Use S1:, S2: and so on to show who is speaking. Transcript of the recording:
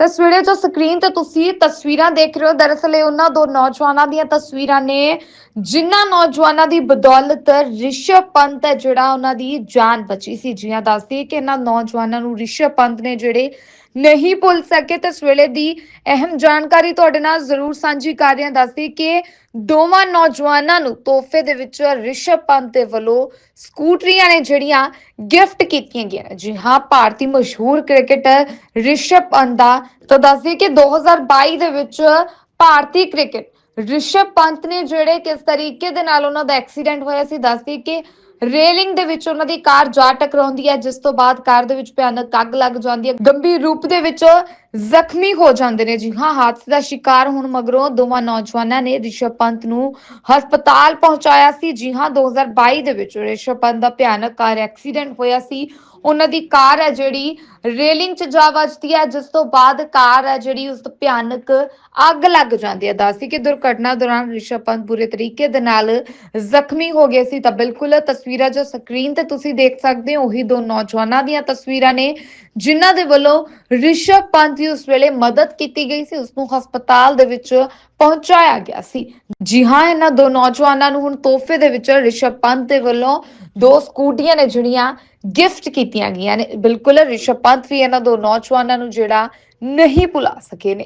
S1: ਤਸਵੀਰਾਂ ਜੋ ਸਕਰੀਨ ਤੇ ਤੁਸੀਂ ਤਸਵੀਰਾਂ ਦੇਖ ਰਹੇ ਹੋ, ਦਰਅਸਲ ਇਹ ਉਹਨਾਂ ਦੋ ਨੌਜਵਾਨਾਂ ਦੀਆਂ ਤਸਵੀਰਾਂ ਨੇ, ਜਿਨ੍ਹਾਂ ਨੌਜਵਾਨਾਂ ਦੀ ਬਦੌਲਤ ਰਿਸ਼ਵ ਪੰਤ ਹੈ ਜਿਹੜਾ ਉਹਨਾਂ ਦੀ ਜਾਨ ਬਚੀ ਸੀ। ਜੀਆਂ ਦੱਸਦੀ ਕਿ ਇਹਨਾਂ ਨੌਜਵਾਨਾਂ ਨੂੰ ਰਿਸ਼ਵ ਪੰਤ ਨੇ ਜਿਹੜੇ ਨਹੀਂ ਭੁੱਲ ਸਕੇ। ਤੇ ਇਸ ਵੇਲੇ ਦੀ ਅਹਿਮ ਜਾਣਕਾਰੀ ਤੁਹਾਡੇ ਨਾਲ ਜ਼ਰੂਰ ਸਾਂਝੀ ਕਰ ਰਹੇ ਹਾਂ। ਦੱਸਦੀ ਕਿ ਦੋਵਾਂ ਨੌਜਵਾਨਾਂ ਨੂੰ ਤੋਹਫੇ ਦੇ ਵਿੱਚ ਰਿਸ਼ਵ ਪੰਤ ਦੇ ਵੱਲੋਂ ਸਕੂਟਰੀਆਂ ਨੇ ਜਿਹੜੀਆਂ ਗਿਫਟ ਕੀਤੀਆਂ ਗਈਆਂ ਜੀ ਹਾਂ, ਭਾਰਤੀ ਮਸ਼ਹੂਰ ਕ੍ਰਿਕਟਰ ਰਿਸ਼ਵ ਪੰਤ ਦਾ ਤਾਂ ਦੱਸਦੀ ਕਿ 2022 ਦੇ ਵਿੱਚ ਭਾਰਤੀ ਕ੍ਰਿਕਟ ਰਿਸ਼ਵ ਪੰਤ ਨੇ ਜਿਹੜੇ ਕਿਸ ਤਰੀਕੇ ਦੇ ਨਾਲ ਉਹਨਾਂ ਦਾ ਐਕਸੀਡੈਂਟ ਹੋਇਆ ਸੀ, ਦੱਸਦੀ ਕਿ ਰੇਲਿੰਗ ਦੇ ਵਿੱਚ ਉਹਨਾਂ ਦੀ ਕਾਰ ਜਾ ਟਕਰਾਉਂਦੀ ਹੈ, ਜਿਸ ਤੋਂ ਬਾਅਦ ਕਾਰ ਦੇ ਵਿੱਚ ਭਿਆਨਕ ਅੱਗ ਲੱਗ ਜਾਂਦੀ ਹੈ। ਗੰਭੀਰ ਰੂਪ ਦੇ ਵਿੱਚ ਜ਼ਖਮੀ ਹੋ ਜਾਂਦੇ ਨੇ ਜੀ। ਹਾਂ, ਹਾਦਸੇ ਦਾ ਸ਼ਿਕਾਰ ਹੋਣ ਮਗਰੋਂ ਦੋਵਾਂ ਨੌਜਵਾਨਾਂ ਨੇ ਰਿਸ਼ਵ ਪੰਤ ਨੂੰ ਹਸਪਤਾਲ ਪਹੁੰਚਾਇਆ ਸੀ। ਜੀ ਹਾਂ 2022 ਦੇ ਵਿੱਚ ਰਿਸ਼ਵ ਪੰਤ ਦਾ ਭਿਆਨਕ ਕਾਰ ਐਕਸੀਡੈਂਟ ਹੋਇਆ ਸੀ। ਉਹਨਾਂ ਦੀ ਕਾਰ ਹੈ ਜਿਹੜੀ ਰੇਲਿੰਗ 'ਚ ਜਾ ਵੱਜਦੀ ਹੈ, ਜਿਸ ਤੋਂ ਬਾਅਦ ਕਾਰ ਹੈ ਜਿਹੜੀ ਉਸ ਤੋਂ ਭਿਆਨਕ ਅੱਗ ਲੱਗ ਜਾਂਦੀ ਹੈ। ਦੱਸੀ ਕਿ ਦੁਰਘਟਨਾ ਦੌਰਾਨ ਰਿਸ਼ਵ ਪੰਤ ਬੁਰੇ ਤਰੀਕੇ ਦੇ ਨਾਲ ਜ਼ਖਮੀ ਹੋ ਗਏ ਸੀ ਤਾਂ ਬਿਲਕੁਲ ਤਸਵੀਰਾਂ ਜੋ ਸਕਰੀਨ ਤੇ ਤੁਸੀਂ ਦੇਖ ਸਕਦੇ ਹੋ, ਉਹੀ ਦੋ ਨੌਜਵਾਨਾਂ ਦੀਆਂ ਤਸਵੀਰਾਂ ਨੇ, ਜਿਨ੍ਹਾਂ ਦੇ ਵੱਲੋਂ ਰਿਸ਼ਵ ਪੰਤ ਦੀ ਉਸ ਵੇਲੇ ਮਦਦ ਕੀਤੀ ਗਈ ਸੀ, ਉਸ ਨੂੰ ਹਸਪਤਾਲ ਦੇ ਵਿੱਚ ਪਹੁੰਚਾਇਆ ਗਿਆ ਸੀ। ਜੀ ਹਾਂ, ਇਹਨਾਂ ਦੋ ਨੌਜਵਾਨਾਂ ਨੂੰ ਹੁਣ ਤੋਹਫੇ ਦੇ ਵਿੱਚ ਰਿਸ਼ਵ ਪੰਤ ਦੇ ਵੱਲੋਂ ਦੋ ਸਕੂਟੀਆਂ ਨੇ ਜਿਹੜੀਆਂ ਗਿਫਟ ਕੀਤੀਆਂ ਗਈਆਂ ਨੇ। ਬਿਲਕੁਲ, ਰਿਸ਼ਵ ਪੰਤ ਵੀ ਇਹਨਾਂ ਦੋ ਨੌਜਵਾਨਾਂ ਨੂੰ ਜਿਹੜਾ ਨਹੀਂ ਭੁਲਾ ਸਕੇ ਨੇ।